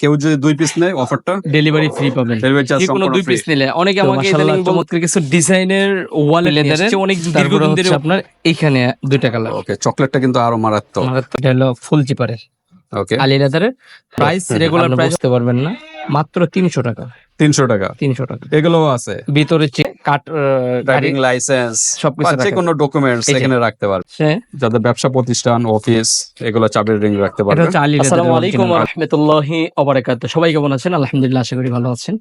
কেউ যদি দুই পিস নেয় অফারটা ডেলিভারি ফ্রি পাবেন। ডেলিভারি চার্জ যে কোনো দুই পিস নিলে অনেকে আমাকে ইদানিং চমৎকার কিছু ডিজাইনের ওয়ালেট লেদারের অনেক দীর্ঘদিন ধরে আপনার দুইটা কালার ওকে চকলেটটা কিন্তু আরও মারাত্মক। মারাত্মক। হলো ফুল জিপারের ওকে আলি লেদারের প্রাইস রেগুলার প্রাইস বুঝতে পারবেন না। মাত্র তিনশো টাকা। তিনশো টাকা। তিনশো টাকা। এগুলোও আছে। ভিতরে কাট আহ, ড্রাইভিং লাইসেন্স সবকিছু যে কোনো ডকুমেন্টস এখানে রাখতে পারবে যাদের ব্যবসা প্রতিষ্ঠান অফিস এগুলো চাবির রিং রাখতে পারবে। আসসালামু আলাইকুম original। রহমতুল্লাহি অবরাকাত সবাই কেমন আছেন? আলহামদুলিল্লাহ আশা করি ভালো আছেন।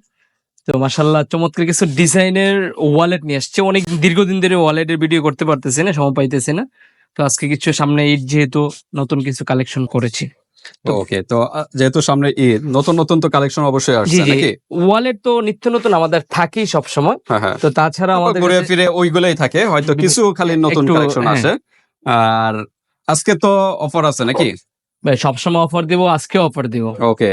তো মাশাল্লাহ চমৎকার কিছু ডিজাইনের ওয়ালেট নিয়ে আসছে। অনেক দীর্ঘদিন ধরে ওয়ালেটের ভিডিও করতে পারতেছি না সময় পাইতেছি না। তো আজকে কিছু সামনে ঈদ যেহেতু নতুন কিছু কালেকশন করেছি। ওকে তো যেহেতু সামনে ঈদ নতুন নতুন তো কালেকশন অবশ্যই আসছে নাকি? ওয়ালেট তো নিত্য নতুন আমাদের থাকেই সব সময় হ্যাঁ হ্যাঁ। তো তাছাড়া আমাদের ঘুরে ফিরে ওইগুলাই থাকে হয়তো কিছু খালি নতুন কালেকশন হ্যাঁ। আসে। আর আজকে তো অফার আছে নাকি? সবসময় অফার দিব আজকে অফার দিব। ওকে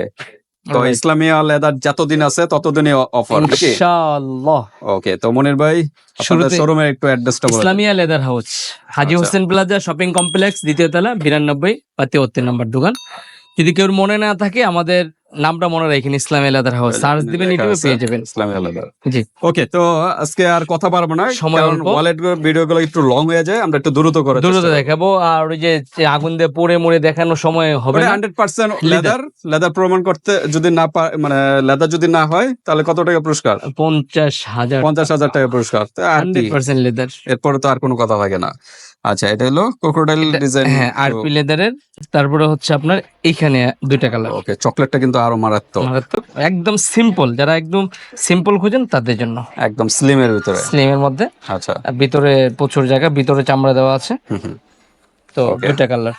তো. ইসলামিয়া লেদার যতদিন আছে ততদিনই অফার ইনশাআল্লাহ ওকে তো মনির ভাই আপনাদের শোরুমের একটু অ্যাড্রেসটা বলুন ইসলামিয়া লেদার হাউস হাজি আচ্ছা। হোসেন প্লাজা শপিং কমপ্লেক্স দ্বিতীয় তলা বিরানব্বই বা তেহত্তর নম্বর দোকান যদি কেউ মনে না থাকে আমাদের নামটা মনে রাখেন ইসলামিয়া লেদার হাউস। সার্চ দিবেন ইউটিউবে পেয়ে যাবেন। ইসলামিয়া লেদার জি। ওকে তো আজকে আর কথা পারব না সময়। ওয়ালেট ভিডিও গুলো একটু লং হয়ে যায় আমরা একটু দ্রুত করে দ্রুত দেখাবো আর ওই যে আগুন দিয়ে পড়ে সময় হবে না। Hundred percent Leather. Leather leather প্রমাণ করতে যদি না মানে লেদার যদি না হয় তাহলে কত টাকা পুরস্কার? পঞ্চাশ হাজার পঞ্চাশ হাজার টাকা পুরস্কার তো আর কি? Hundred percent leather. এরপরে তো আর কোনো কথা থাকে না। আচ্ছা এটা হলো ক্রোকোডাইল ডিজাইন হ্যাঁ আরপি লেদারের তারপরে হচ্ছে আপনার এইখানে দুইটা কালার ওকে চকলেটটা কিন্তু আরও মারাত্মক। একদম সিম্পল যারা একদম সিম্পল খুঁজেন তাদের জন্য। একদম স্লিমের ভিতরে। স্লিমের মধ্যে। আচ্ছা। ভিতরে প্রচুর জায়গা ভিতরে চামড়া দেওয়া আছে। তো. দুইটা কালার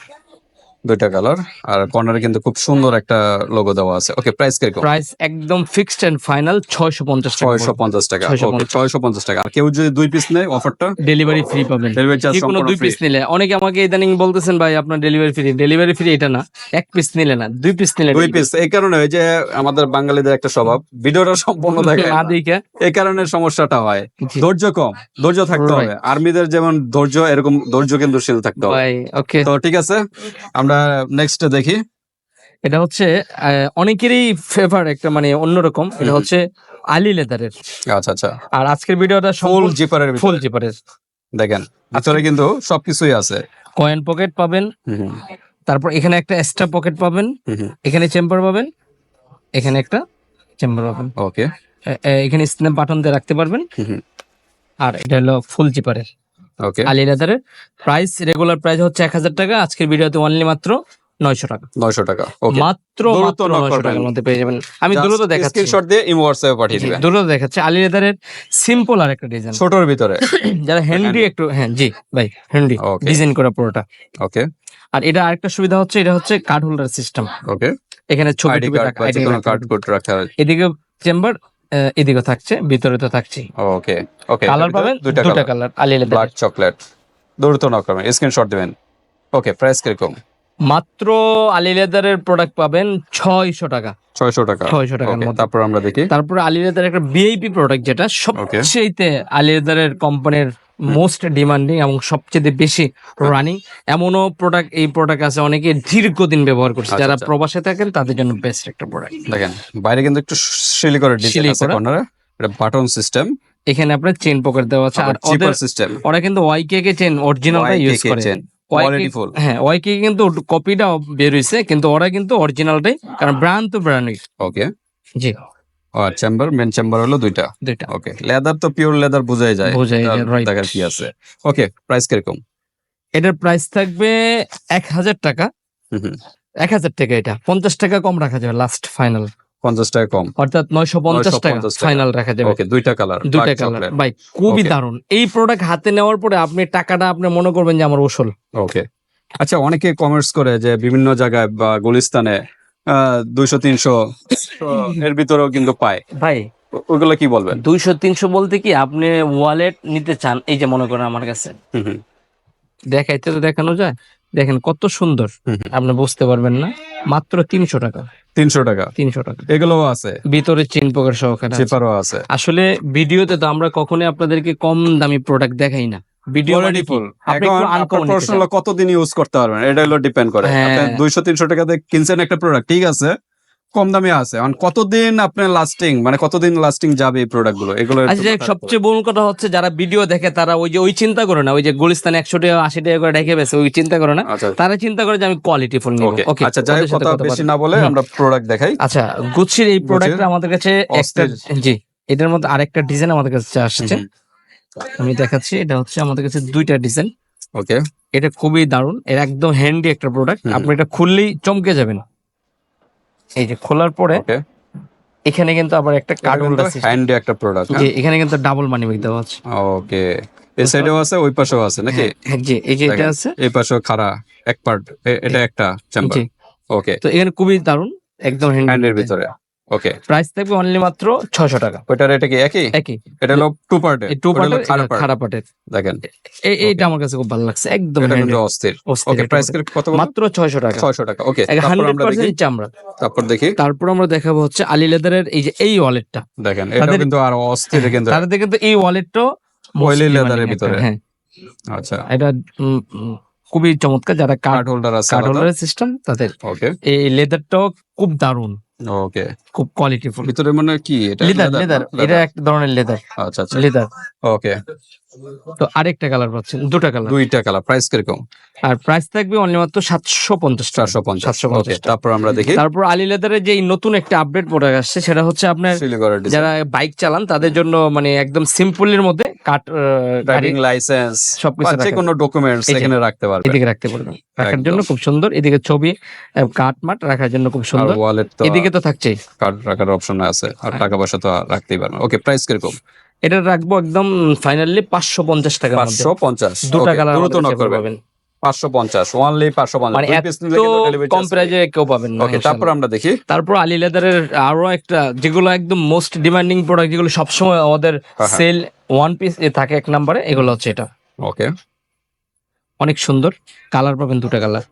দুইটা কালার আর কর্নারে কিন্তু খুব সুন্দর একটা লোগো দেওয়া আছে। ওকে প্রাইস কীরকম প্রাইস একদম ফিক্সড এন্ড ফাইনাল ছয়শো পঞ্চাশ টাকা ছয়শো পঞ্চাশ টাকা। 650 ওকে ছয়শো পঞ্চাশ টাকা। আর কেউ যদি দুই পিস নেয় অফারটা ডেলিভারি ফ্রি পাবেন। ডেলিভারি চার্জ কোনো দুই পিস নিলে। অনেকে আমাকে ইদানিং বলতেছেন ভাই আপনার ডেলিভারি ফ্রি ডেলিভারি ফ্রি এটা না। এক পিস নিলে না। দুই পিস নিলে দুই পিস এই কারণে ওই যে আমাদের বাঙালিদের একটা স্বভাব। ভিডিওটা সম্পূর্ণ দেখে না দিকে এই কারণে সমস্যাটা হয়। ধৈর্য কম। ধৈর্য থাকতে. হবে। আর্মিদের যেমন ধৈর্য এরকম ধৈর্য কিন্তু শীল থাকতে হবে। ভাই ওকে তো ঠিক আছে। আমরা নেক্সট দেখি। এটা হচ্ছে অনেকেরই ফেভার একটা মানে অন্যরকম। এটা হচ্ছে আলি লেদারের। আচ্ছা আচ্ছা। আর আজকের ভিডিওটা ফুল জিপারের ফুল জিপারের দেখেন ভিতরে কিন্তু সবকিছুই আছে। কয়েন পকেট পাবেন। তারপর এখানে একটা এক্সট্রা পকেট পাবেন। এখানে চেম্বার পাবেন। এখানে একটা চেম্বার পাবেন। ওকে এখানে স্ন্যাপ বাটন দিয়ে রাখতে পারবেন। আর এটা হলো ফুল চিপারের ওকে আলি লেদারের প্রাইস রেগুলার প্রাইস হচ্ছে এক হাজার টাকা। আজকের ভিডিওতে অনলি মাত্র নয়শো টাকা। নয়শো টাকা ওকে মাত্র নয়শো। টাকার মধ্যে পেয়ে যাবেন। আমি দ্রুত দেখাচ্ছি। স্ক্রিনশট দিয়ে ইমো হোয়াটসঅ্যাপে পাঠিয়ে দিবেন। দ্রুত দেখাচ্ছি। আলি লেদারের সিম্পল আর একটা ডিজাইন ছোটর ভিতরে। যারা হ্যান্ডি একটু হ্যাঁ জি ভাই হ্যান্ডি ডিজাইন করা পুরোটা। ওকে আর এটা আরেকটা সুবিধা হচ্ছে এটা হচ্ছে কার্ড হোল্ডার সিস্টেম ওকে এখানে ছবি কার্ড। কার্ড রাখা এদিকে চেম্বার এদিকে থাকছে ভিতরে তো থাকছে ওকে ওকে কালার পাবেন? দুটো colour colour Ali leather black chocolate দ্রুত না করবেন স্ক্রিনশট দিবেন। ওকে প্রাইস কীরকম? মাত্র আলি লেদারের প্রোডাক্ট পাবেন ছয়শো টাকা। ছয়শো টাকা। ছয়শো টাকার মধ্যে। তারপর আমরা দেখি। তারপর আলি লেদার একটা ভিআইপি প্রোডাক্ট যেটা সবচেয়েতে আলি লেদারের কোম্পানির মোস্ট ডিমান্ডিং এবং সবচেয়ে বেশি রানিং এমনও প্রোডাক্ট এই প্রোডাক্ট আছে অনেকে দীর্ঘদিন ব্যবহার করছে। আচ্ছা, যারা আচ্ছা। প্রবাসে থাকেন তাদের জন্য বেস্ট একটা প্রোডাক্ট দেখেন বাইরে কিন্তু একটু শিলি করে ডিজাইন শিলি আছে করা। কর্নারে এটা বাটন সিস্টেম এখানে আপনার চেন পকেট দেওয়া আছে। আর ওদের সিস্টেম ওরা কিন্তু ওয়াইকে কে চেন অরিজিনালটা ইউজ করে। হ্যাঁ ওয়াইকে কিন্তু কপিটা বের হইছে কিন্তু ওরা কিন্তু অরিজিনালটাই কারণ ব্র্যান্ড তো ব্র্যান্ডই ওকে জি। আর চেম্বার মেন চেম্বার হলো দুইটা? দুইটা। ওকে লেদার তো পিওর লেদার বোঝাই যায়। বোঝাই যায়, right. কি আছে? ওকে প্রাইস কীরকম? এটার প্রাইস থাকবে এক হাজার টাকা। এক হাজার টাকা এটা। পঞ্চাশ টাকা কম রাখা যাবে লাস্ট ফাইনাল পঞ্চাশ টাকা কম। অর্থাৎ নয়শো পঞ্চাশ টাকা ফাইনাল রাখা যাবে। ওকে দুইটা কালার দুটা কালার ভাই খুবই. দারুণ। এই প্রোডাক্ট হাতে নেওয়ার পরে আপনি টাকাটা আপনি মনে করবেন যে আমার ওসল। ওকে আচ্ছা অনেকে কমার্স করে যে বিভিন্ন জায়গায় বা গুলিস্তানে দুইশো তিনশো এর ভিতরেও কিন্তু পায়। ভাই ওগুলো কি বলবেন? দুইশো তিনশো বলতে কি আপনি ওয়ালেট নিতে চান এই যে মনে করেন আমার কাছে। দেখাইতে তো দেখানো যায়। দেখেন কত সুন্দর। আপনি বুঝতে পারবেন না মাত্র তিনশো টাকা। তিনশো টাকা? তিনশো টাকা। এগুলোও আছে? ভিতরে চেন পকেট সহকারে আছে। আসলে ভিডিওতে তো আমরা কখনোই আপনাদেরকে কম দামি প্রোডাক্ট দেখাই না। ভিডিও আপনি এখন কতদিন ইউজ করতে পারবেন? এটা হলো ডিপেন্ড করে। হ্যাঁ। দুইশো তিনশো টাকাতে কিনছেন একটা প্রোডাক্ট ঠিক আছে? কম দামে আছে। এখন কতদিন আপনার লাস্টিং মানে কতদিন লাস্টিং যাবে এই প্রোডাক্টগুলো? এগুলো আচ্ছা সবচেয়ে বড় কথা হচ্ছে যারা ভিডিও দেখে তারা ওই যে ওই চিন্তা করে না। ওই যে গুলিস্তানে একশো টাকা আশি টাকা করে রেখে বেছে ওই চিন্তা করে না। আচ্ছা তারা চিন্তা করে যে আমি কোয়ালিটি ফুল নিব। ওকে আচ্ছা যাই কথা বেশি না বলে আমরা প্রোডাক্ট দেখাই। আচ্ছা গুচ্ছির এই প্রোডাক্টটা আমাদের কাছে একটা জি এটার মধ্যে আরেকটা ডিজাইন আমাদের কাছে আসছে। আমি দেখাচ্ছি এটা হচ্ছে আমাদের কাছে দুইটা ডিজাইন। ওকে। এটা খুবই দারুণ এর একদম হ্যান্ডি একটা প্রোডাক্ট আপনি এটা খুললেই চমকে যাবেন এই যে খোলার পরে এখানে কিন্তু আবার একটা হোল্ডার হ্যান্ডি একটা প্রোডাক্ট জি এখানে কিন্তু ডাবল মানি ব্যাগ দেওয়া আছে। ওকে। এই সাইডেও আছে ওই পাশেও আছে নাকি? হ্যাঁ, হ্যাঁ, জি এই যে এটা আছে। এই পাশেও খাড়া এক পার্ট এটা একটা চেম্বার ওকে। তো এখানে খুবই দারুণ একদম হ্যান্ডের ভিতরে। ওকে প্রাইস থাকবে অনলি মাত্র ছয়শো টাকা। ওইটার এটা কি একই? একই। এটা হলো টু পার্টের টু পার্টের খারাপ পার্টের দেখেন। এই এইটা আমার কাছে খুব ভালো লাগছে একদম এটা কিন্তু অস্থির। Okay price. কত মাত্র ছয়শো টাকা। ছয়শো টাকা ওকে তারপর আমরা দেখি। চামড়া। তারপর দেখি। তারপর আমরা দেখাবো হচ্ছে আলী লেদারের এই যে এই ওয়ালেটটা দেখেন এটা কিন্তু আরও অস্থির কিন্তু। তাদের কিন্তু এই Oily leather এর ভিতরে। হ্যাঁ। আচ্ছা। এটা খুবই চমৎকার। যারা কার্ড কার্ড হোল্ডার আছে কার্ড হোল্ডারের সিস্টেম তাদের ওকে এই লেদারটাও খুব দারুণ। ওকে খুব কোয়ালিটিফুল ভিতরে মানে কি? এটা লেদার লেদার এটা এক ধরনের লেদার আচ্ছা আচ্ছা। লেদার ওকে তো আরেকটা কালার পাচ্ছেন দুটা কালার দুইটা কালার প্রাইস কীরকম? আর প্রাইস থাকবে অনলি মাত্র সাতশো পঞ্চাশ চারশো পঞ্চাশ সাতশো তারপর আমরা দেখি। তারপর আলী লেদারের যে নতুন একটা আপডেট প্রোডাক্ট আসছে সেটা হচ্ছে আপনার যারা বাইক চালান তাদের জন্য মানে একদম সিম্পলের মধ্যে কাট ড্রাইভিং লাইসেন্স সবকিছু যে কোনো ডকুমেন্টস এখানে রাখতে পারবে এদিকে রাখতে পারবেন। রাখার জন্য খুব সুন্দর। এদিকে ছবি কাঠ মাঠ রাখার জন্য খুব সুন্দর। ওয়ালেট তো এদিকে তো থাকছেই। কার্ড রাখার অপশন আছে। আর হ্যাঁ। টাকা পয়সা তো রাখতেই পারবে ওকে প্রাইস কীরকম? এটা রাখব একদম ফাইনালি পাঁচশো পঞ্চাশ টাকা পাঁচশো পঞ্চাশ দুটা কালার দ্রুত নক করবেন। পাবেন। পাঁচশো পঞ্চাশ ওয়ানলি পাঁচশো পঞ্চাশ। মানে কম প্রাইজে কেউ পাবেন না তারপর আমরা দেখি। তারপর আলী লেদারের আরও একটা যেগুলো একদম মোস্ট ডিমান্ডিং প্রোডাক্ট যেগুলো সবসময় আমাদের। সেল ওয়ান পিস থাকে এক নম্বরে এগুলো হচ্ছে এটা। ওকে অনেক সুন্দর। কালার পাবেন দুটো কালার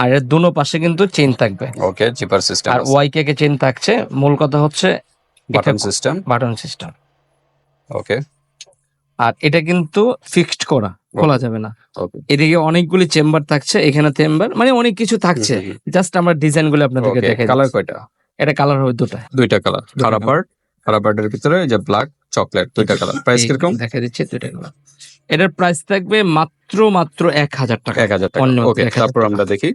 আর এর দুনো পাশে কিন্তু চেন থাকবে। ওকে জিপার সিস্টেম আর ওয়াই কে চেন থাকছে। মূল কথা হচ্ছে button system button system okay আর এটা কিন্তু ফিক্সড করা খোলা যাবে না। এদিকে অনেকগুলি চেম্বার থাকছে এখানে চেম্বার মানে অনেক কিছু থাকছে। জাস্ট আমরা ডিজাইনগুলো আপনাদেরকে দেখাই কালার কয়টা? এটা কালার হবে দুটো। দুইটা কালার খারাপ পার্ট খারাপ পার্টের ভিতরে যে ব্ল্যাক চকলেট দুইটা কালার প্রাইস কীরকম? দেখা দিচ্ছে দুইটা কালার এটার প্রাইস থাকবে মাত্র মাত্র এক হাজার টাকা। এক হাজার টাকা। তারপর আমরা দেখি।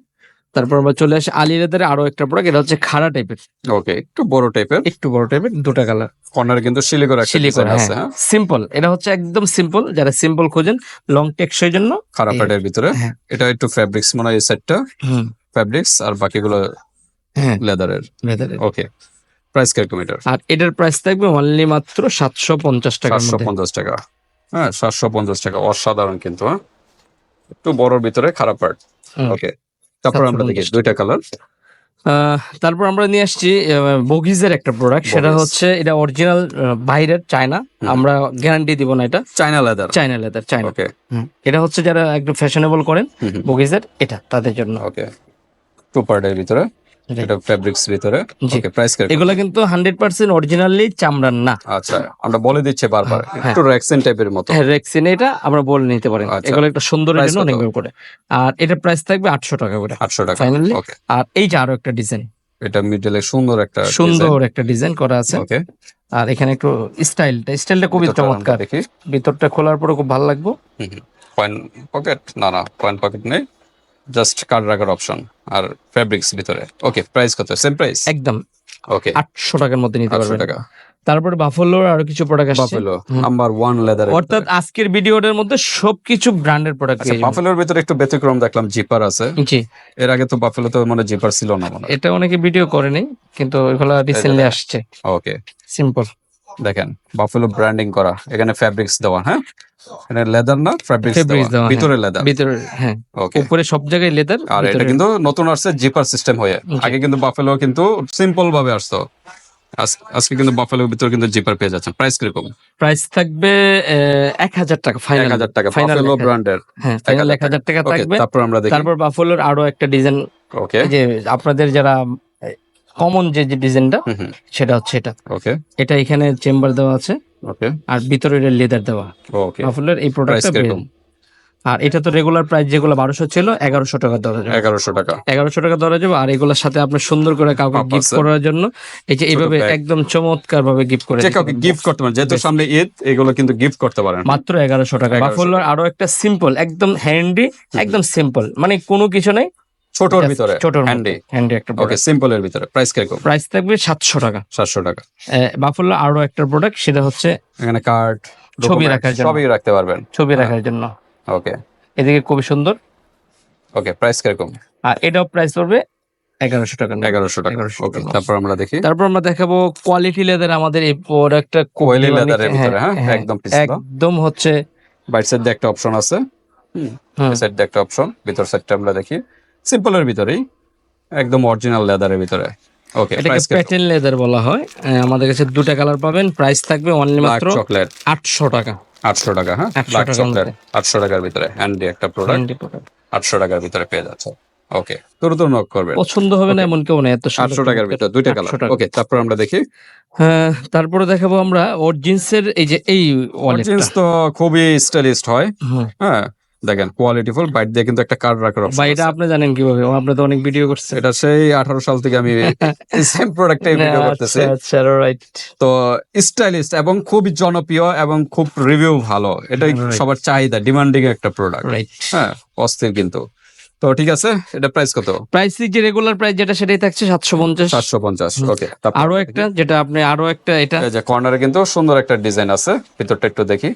তারপর আমরা চলে আসি আলী লেদারে আরও একটা প্রোডাক্ট এটা হচ্ছে খাড়া টাইপের ওকে একটু বড় টাইপের একটু বড় টাইপের দুটো কালার কর্নার কিন্তু শিলিগুড়ি একটা সিলিকন ডিজাইন আছে হ্যাঁ। সিম্পল এটা হচ্ছে একদম সিম্পল যারা সিম্পল খোঁজেন লং টেক্সের জন্য এই- পার্টের ভিতরে। হ্যাঁ। এটা একটু ফ্যাব্রিক্স মনে হয় এই সেটটা হুম। ফ্যাব্রিক্স আর বাকিগুলো হ্যাঁ। লেদারের লেদারের ওকে প্রাইস এটার আর এটার প্রাইস থাকবে অনলি মাত্র সাতশো পঞ্চাশ টাকার সাতশো পঞ্চাশ টাকা। হ্যাঁ সাতশো পঞ্চাশ টাকা অসাধারণ কিন্তু হ্যাঁ? একটু বড়র ভিতরে খারাপ পার্ট ওকে তারপর আমরা দেখি দুইটা কালার তারপর আমরা নিয়ে আসছি বগিজের একটা প্রোডাক্ট সেটা হচ্ছে এটা অরিজিনাল বাইরের চায়না আমরা গ্যারান্টি দিব না এটা। China leather China leather China okay এটা হচ্ছে যারা একটু ফ্যাশনেবল করেন বগিজের এটা তাদের জন্য। ওকে টু পার্টের ভিতরে। এটা ফ্যাব্রিক্স ভিতরে। জি। ওকে প্রাইস কীরকম এগুলো কিন্তু হান্ড্রেড পার্সেন্ট অরিজিনালি চামড়ার না। আচ্ছা আমরা বলে দিচ্ছি বারবার। হ্যাঁ, একটু রেক্সিন টাইপের মতো। হ্যাঁ রেক্সিন এটা আমরা বলে নিতে পারেন। আচ্ছা। এগুলো একটা সুন্দরের Price অনেক করে। আর এটার প্রাইস থাকবে আটশো টাকা করে। আটশো টাকা Finally? ওকে আর এই যে আরও একটা ডিজাইন এটা মিডলে সুন্দর একটা সুন্দর একটা ডিজাইন করা আছে। ওকে আর এখানে একটু স্টাইলটা স্টাইলটা খুবই চমৎকার। ভিতরটা খোলার পরে খুব ভালো লাগবে। পয়েন্ট পকেট না না পয়েন্ট পকেট নেই। জাস্ট কার্ড রাখার অপশন আর ফ্যাব্রিক্স ভিতরে। ওকে প্রাইস কত? সেম প্রাইস একদম। ওকে আটশো টাকার মধ্যে নিতে পারবেন। টাকা। তারপরে বাফলোর আরও কিছু প্রোডাক্ট আসছে। বাফেলো নাম্বার ওয়ান লেদার অর্থাৎ আজকের ভিডিওটার মধ্যে সবকিছু ব্র্যান্ডের প্রোডাক্ট আচ্ছা বাফেলোর ভিতরে একটু ব্যতিক্রম দেখলাম জিপার আছে। জি। এর আগে তো বাফেলো তো মানে জিপার ছিল না মনে এটা অনেকে ভিডিও করেনি কিন্তু এগুলো রিসেন্টলি আসছে। ওকে সিম্পল দেখেন বাফেলো ব্র্যান্ডিং করা এখানে ফ্যাব্রিক্স দেওয়া হ্যাঁ? এখানে লেদার না ফ্যাব্রিক্স দেওয়া ভিতরে লেদার ভিতরে হ্যাঁ। ওকে উপরে সব জায়গায় লেদার আর এটা কিন্তু নতুন আসছে জিপার সিস্টেম হয়ে। আগে কিন্তু বাফেলো কিন্তু সিম্পল ভাবে আসতো। আজ- আজকে কিন্তু বাফেলোর ভিতরে কিন্তু জিপার পেয়ে যাচ্ছেন। প্রাইস কীরকম? প্রাইস থাকবে এক হাজার টাকা ফাইনাল হাজার টাকা বাফেলো ব্র্যান্ডের হ্যাঁ এক হাজার টাকা। থাকবে। তারপর আমরা দেখি। তারপর বাফেলোর আরও একটা ডিজাইন ওকে যে আপনাদের যারা কমন যে যে ডিজাইনটা সেটা হচ্ছে এটা। ওকে এটা এখানে চেম্বার দেওয়া আছে। ওকে আর ভিতরে লেদার দেওয়া। ওকে বাফলোর এই প্রোডাক্টটা আর এটা তো রেগুলার প্রাইস যেগুলো বারোশো ছিল এগারোশো টাকা দেওয়া যাবে। এগারোশো টাকা। এগারোশো টাকা দেওয়া যাবে আর এগুলোর সাথে আপনার সুন্দর করে কাউকে গিফট করার জন্য এই যে এইভাবে একদম চমৎকার ভাবে গিফট করে কাউকে গিফট করতে পারেন যেহেতু সামনে ঈদ এগুলো কিন্তু গিফট করতে পারেন। মাত্র এগারোশো টাকা। 1100 বাফলোর আরও একটা সিম্পল একদম হ্যান্ডি একদম সিম্পল মানে কোনো কিছু নাই ছোটর ভিতরে। ছোট হ্যান্ডি হ্যান্ডি একটা ওকে ভিতরে। প্রাইস কীরকম? প্রাইস থাকবে সাতশো টাকা। সাতশো টাকা। বাফলো আরও একটা প্রোডাক্ট সেটা হচ্ছে এখানে কার্ড ছবি রাখার জন্য। সবই রাখতে পারবেন। ছবি রাখার জন্য। ওকে এদিকে খুবই সুন্দর। ওকে প্রাইস কীরকম? আর এটাও প্রাইস পড়বে এগারোশো টাকা। এগারোশো টাকা 1100 ওকে। তারপর আমরা দেখি। তারপর আমরা দেখাবো কোয়ালিটি লেদার আমাদের এই প্রোডাক্টটা কোয়েলি লেদারের ভিতরে হ্যাঁ? একদম পিছলা একদম হচ্ছে বাইট সাইড দিয়ে একটা অপশন আছে। হুম। সাইড দিয়ে একটা অপশন ভিতর সাইডটা আমরা দেখি। সিম্পলের ভিতরেই একদম অরিজিনাল লেদারের ভিতরে। ওকে এটাকে প্যাটেন লেদার বলা হয়। আমাদের কাছে দুটো কালার পাবেন। প্রাইস থাকবে অনলি মাত্র চকলেট আটশো টাকা। আটশো টাকা হ্যাঁ? 800 ব্ল্যাক চকলেট মধ্যে। আটশো টাকার ভিতরে। হ্যান্ডি একটা প্রোডাক্ট Handy product। আটশো টাকার ভিতরে পেয়ে যাচ্ছে। ওকে তোর তো নক করবে পছন্দ হবে না এমন কেউ নেই এত সুন্দর আটশো টাকার ভিতরে দুইটা কালার ওকে তারপর আমরা দেখি। হ্যাঁ তারপরে দেখাবো আমরা ওর জিন্সের এই যে এই ওয়ালেটটা জিন্স তো খুবই স্টাইলিস্ট হয়। হ্যাঁ দেখেন কোয়ালিটিফুল বাইট দিয়ে কিন্তু একটা কার্ড রাখার অপশন এটা আপনি জানেন কীভাবে? আপনি তো অনেক ভিডিও করছেন এটা সেই আঠারো সাল থেকে আমি সেম প্রোডাক্টে ভিডিও করতেছি। আচ্ছা রাইট তো স্টাইলিস্ট এবং খুবই জনপ্রিয় এবং খুব রিভিউ ভালো। এটাই সবার চাহিদা ডিমান্ডিং একটা প্রোডাক্ট রাইট হ্যাঁ অস্থির কিন্তু। তো ঠিক আছে এটা প্রাইস কত? প্রাইস যে রেগুলার প্রাইস যেটা সেটাই থাকছে সাতশো পঞ্চাশ। সাতশো পঞ্চাশ। ওকে আরও একটা যেটা আপনি আরও একটা এটা। এই যে কর্নারে কিন্তু সুন্দর একটা ডিজাইন আছে ভিতরটা একটু দেখি।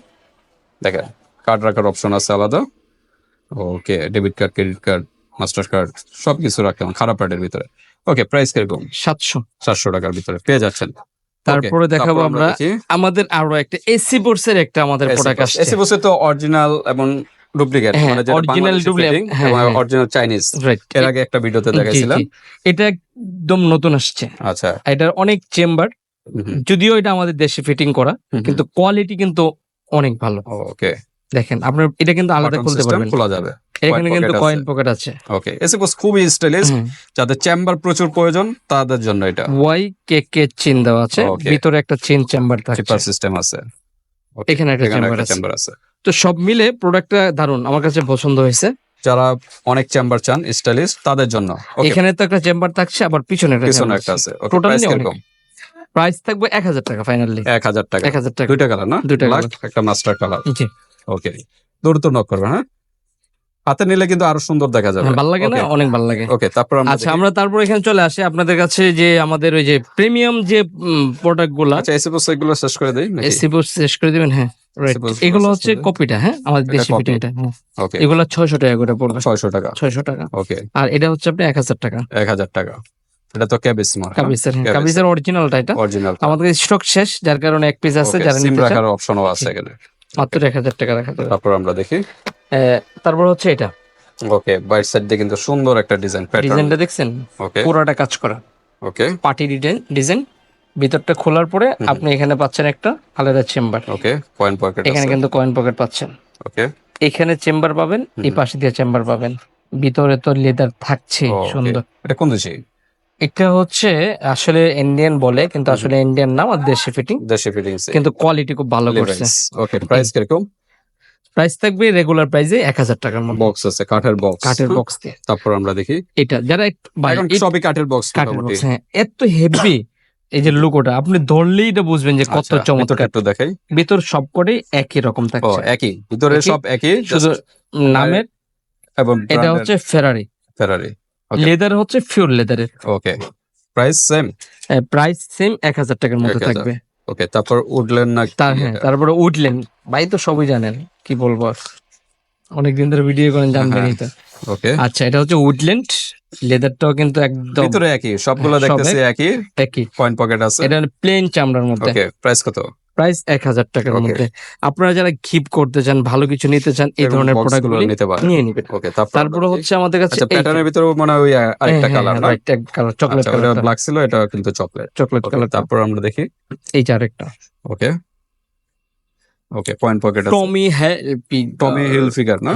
দেখেন কার্ড রাখার অপশন আছে আলাদা। Okay debit card credit card Mastercard সবকিছু রাখলাম খারাপ কার্ডের ভিতরে। ওকে প্রাইস কীরকম? সাতশো। সাতশো টাকার ভিতরে পেয়ে যাচ্ছেন। তারপরে দেখাবো আমরা আমাদের আরও একটা এসি বোর্ডসের একটা আমাদের প্রোডাক্ট আসছে। এসি বসে তো অরিজিনাল এবং ডুপ্লিকেট হ্যাঁ, মানে যেটা হ্যাঁ, হ্যাঁ। অরিজিনাল চাইনিজ এর আগে একটা ভিডিওতে দেখাইছিলাম। এটা একদম নতুন আসছে। আচ্ছা। এটার অনেক চেম্বার যদিও এটা আমাদের দেশে ফিটিং করা কিন্তু কোয়ালিটি কিন্তু অনেক ভালো। ওকে দেখেন আপনার এটা কিন্তু আলাদা খুলতে পারবেন। খোলা যাবে। এখানে কিন্তু কয়েন পকেট আছে। ওকে এসি বস খুবই স্টাইলিশ। যাদের চেম্বার প্রচুর প্রয়োজন তাদের জন্য এটা। ওয়াই কে কে চেন দেওয়া আছে। ভিতরে একটা চেন চেম্বার থাকছে। চিপার সিস্টেম আছে। এখানে একটা চেম্বার আছে। তো সব মিলে প্রোডাক্টটা দারুণ আমার কাছে পছন্দ হয়েছে। যারা অনেক চেম্বার চান স্টাইলিশ তাদের জন্য। এখানে তো একটা চেম্বার থাকছে আবার পিছনে একটা পিছনে একটা আছে। ওকে Totally প্রাইস থাকবে এক হাজার টাকা ফাইনালি এক হাজার টাকা। এক হাজার টাকা। দুইটা কালার না? দুইটা colour। একটা মাস্টার কালার জি। ওকে দ্রুত নক করবেন হ্যাঁ? হাতে নিলে কিন্তু আরও সুন্দর দেখা যাবে। হ্যাঁ, ভালো লাগে না? অনেক ভালো লাগে। ওকে তারপর আচ্ছা আমরা তারপর এখানে চলে আসি আপনাদের কাছে যে আমাদের ওই যে প্রিমিয়াম যে প্রোডাক্টগুলা। আচ্ছা এসি বস এগুলো শেষ করে দেই নাকি? এসি বোর্ড শেষ করে দিবেন হ্যাঁ। এগুলো হচ্ছে কপিটা হ্যাঁ? আমাদের দেশি copy। ফিটিংটা হ্যাঁ। ওকে এগুলো ছয়শো টাকা করে পড়বে। ছয়শো টাকা। ছয়শো টাকা। ওকে আর এটা হচ্ছে আপনি এক হাজার টাকা। এক হাজার টাকা। এটা তো কাবিসের হ্যাঁ? Cabis। কাবিসের অরিজিনালটা এটা। অরিজিনাল আমাদের স্টক শেষ যার কারণে এক পিস আছে যারা নিতে চান। অপশনও আছে এখানে। মাত্র এক হাজার টাকা রাখা যাবে। তারপর আমরা দেখি। তারপর হচ্ছে এটা। ওকে বাইট সাইড দিয়ে কিন্তু সুন্দর একটা ডিজাইন প্যাটার্ন ডিজাইনটা দেখছেন? ওকে। পুরোটা কাজ করা। ওকে। Party design design. ভিতরটা খোলার পরে আপনি এখানে পাচ্ছেন একটা আলাদা চেম্বার। ওকে পয়েন্ট পকেট এখানে কিন্তু কয়েন পকেট পাচ্ছেন। ওকে। এখানে চেম্বার পাবেন এই পাশে দিয়ে চেম্বার পাবেন। ভিতরে তো লেদার থাকছে সুন্দর। এটা কোন দেশি? এটা হচ্ছে আসলে ইন্ডিয়ান বলে কিন্তু আসলে ইন্ডিয়ান না আর দেশি ফিটিং দেশি ফিটিংস কিন্তু কোয়ালিটি খুব ভালো করছে। ওকে প্রাইস কীরকম? প্রাইস থাকবে রেগুলার প্রাইসে এক হাজার টাকার মধ্যে। বক্স আছে কাঠের বক্স কাঠের বক্স দিয়ে। তারপর আমরা দেখি। এটা যারা সবই কাঠের বক্স কাঠের বক্স হ্যাঁ। এত হেভি এই যে লুকোটা আপনি ধরলেই এটা বুঝবেন যে কত আচ্ছা, চমৎকার। একটু দেখাই। ভিতর সবকটাই একই রকম ও একই। ভিতরে সব একই শুধু নামের এবং এটা হচ্ছে ফেরারি ফেরারি. লেদার হচ্ছে ফিউর লেদারের okay price same price same এক হাজার টাকার মধ্যে থাকবে। ওকে তারপর উডলেন না তার হ্যাঁ তারপরে উঠলেন ভাই তো সবই জানেন কি বলব আর। অনেকদিন ধরে ভিডিও করেন জানবেনই তো। ওকে আচ্ছা এটা হচ্ছে উডল্যান্ড লেদারটাও কিন্তু একদম ভিতরে একই সবগুলো সব দেখতেছি একই একই। পয়েন্ট পকেট আছে। এটা প্লেন চামড়ার মধ্যে। ওকে প্রাইস কত? প্রাইস এক হাজার টাকার মধ্যে। আপনারা যারা ঘিপ করতে চান ভালো কিছু নিতে চান এই ধরনের প্রোডাক্টগুলো নিতে পারেন। নিয়ে নিবেন। ওকে তারপর হচ্ছে আমাদের কাছে আচ্ছা প্যাটার্নের ভিতরে মানে ওই আরেকটা হ্যাঁ, কালার না? কালার চকলেট আচ্ছা কালার ব্ল্যাক ছিল এটা কিন্তু চকলেট চকলেট কালার তারপর আমরা দেখি। এই যে আরেকটা। Okay okay point pocket Tommy Hilfiger Tommy Hilfiger না?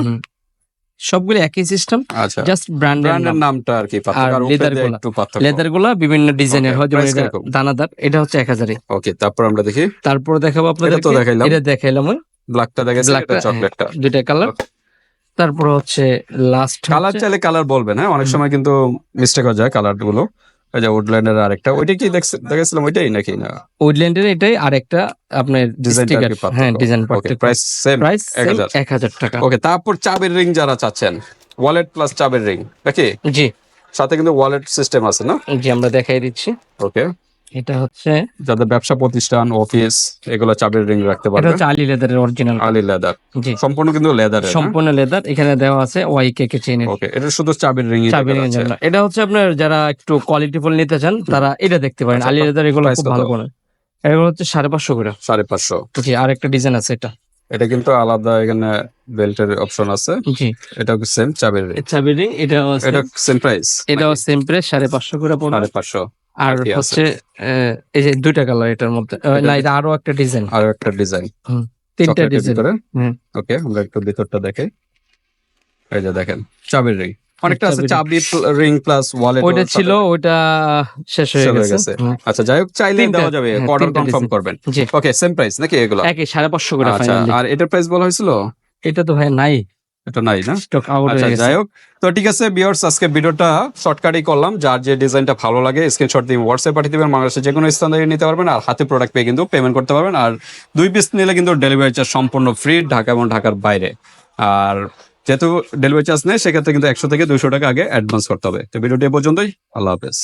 সবগুলো একই সিস্টেম জাস্ট ব্র্যান্ডের নামটা আর কি আর দিয়ে গুলা। লেদারগুলা বিভিন্ন ডিজাইনের হয় যেমন দানাদার এটা হচ্ছে এক হাজারে ওকে তারপর আমরা দেখি। তারপর দেখাবো আপনাদের তো দেখাইলাম। এটা দেখাইলাম ব্ল্যাকটা দেখাই Black এটা চকলেটটা দুইটা কালার তারপর হচ্ছে লাস্ট কালার চাইলে কালার বলবেন হ্যাঁ? অনেক সময় কিন্তু মিস্টেক হয়ে যায় কালারগুলো। যে উডল্যান্ডের আরেকটা ওইটা কি দেখেছিলাম ওইটাই নাকি? না। উডল্যান্ডের এটাই আর একটা আপনার ডিজাইন হ্যাঁ ডিজাইন প্রাইস সেম প্রাইস এক হাজার। এক হাজার টাকা। ওকে তারপর চাবের রিং যারা চাচ্ছেন ওয়ালেট প্লাস চাবের রিং নাকি? জি। সাথে কিন্তু ওয়ালেট সিস্টেম আছে না? জি আমরা দেখাই দিচ্ছি। ওকে এটা হচ্ছে যাদের ব্যবসা প্রতিষ্ঠান অফিস এগুলো চাবির রিং রাখতে এটা পারবে। হচ্ছে আলি লেদারের অরিজিনাল আলী লেদার জি। সম্পূর্ণ কিন্তু লেদারের সম্পূর্ণ লেদার এখানে দেওয়া আছে ওয়াই কে কে চেনের ওকে এটা শুধু চাবির রিং চাবি নিয়ে জন্য। এটা হচ্ছে আপনার যারা একটু কোয়ালিটি ফুল নিতে চান তারা এটা দেখতে পারেন। আলী লেদার এগুলো খুব ভালো করে। এগুলো হচ্ছে সাড়ে পাঁচশো করে। সাড়ে পাঁচশো। জি আর একটা ডিজাইন আছে এটা। এটা কিন্তু আলাদা এখানে বেল্টের অপশন আছে। জি। এটা সেম চাবির রিং চাবি রিং এটা এটা সেম প্রাইস এটাও সেম প্রাইস সাড়ে পাঁচশো করে পড়বে। সাড়ে পাঁচশো। আর হচ্ছে এই যে দুইটা কালার এটার মধ্যে না এটা আরও একটা ডিজাইন আর একটা ডিজাইন তিনটা ডিজাইন। ওকে আমরা একটু ভিতরটা দেখাই এই যে দেখেন চাবির রিং অনেকটা আছে চাবি রিং প্লাস ওয়ালেট ওইটা ছিল ওইটা শেষ হয়ে গেছে। আচ্ছা যাই হোক চাইলে দেওয়া যাবে। হ্যাঁ, অর্ডার কনফার্ম করবেন। ওকে সেম প্রাইস নাকি এগুলো? একই সাড়ে পাঁচশো করে আচ্ছা ফাইনালি আর এটার প্রাইস বলা হয়েছিল? এটা তো ভাই নাই। এটা নাই না? আচ্ছা যাই হোক। তো ঠিক আছে বিয়ার্স আজকে ভিডিওটা শর্টকাটই করলাম। যার যে ডিজাইনটা ভালো লাগে স্ক্রিনশট দিয়ে হোয়াটসঅ্যাপ পাঠিয়ে দিবেন। বাংলাদেশের যে কোনো স্থান থেকে নিতে পারবেন আর হাতে প্রোডাক্ট পেয়ে কিন্তু পেমেন্ট করতে পারবেন। আর দুই পিস নিলে কিন্তু ডেলিভারি চার্জ সম্পূর্ণ ফ্রি ঢাকা এবং ঢাকার বাইরে। আর যেহেতু ডেলিভারি চার্জ নেই সেক্ষেত্রে কিন্তু একশো থেকে দুশো টাকা আগে অ্যাডভান্স করতে হবে। তো ভিডিওটি এ পর্যন্তই। আল্লাহ হাফেজ।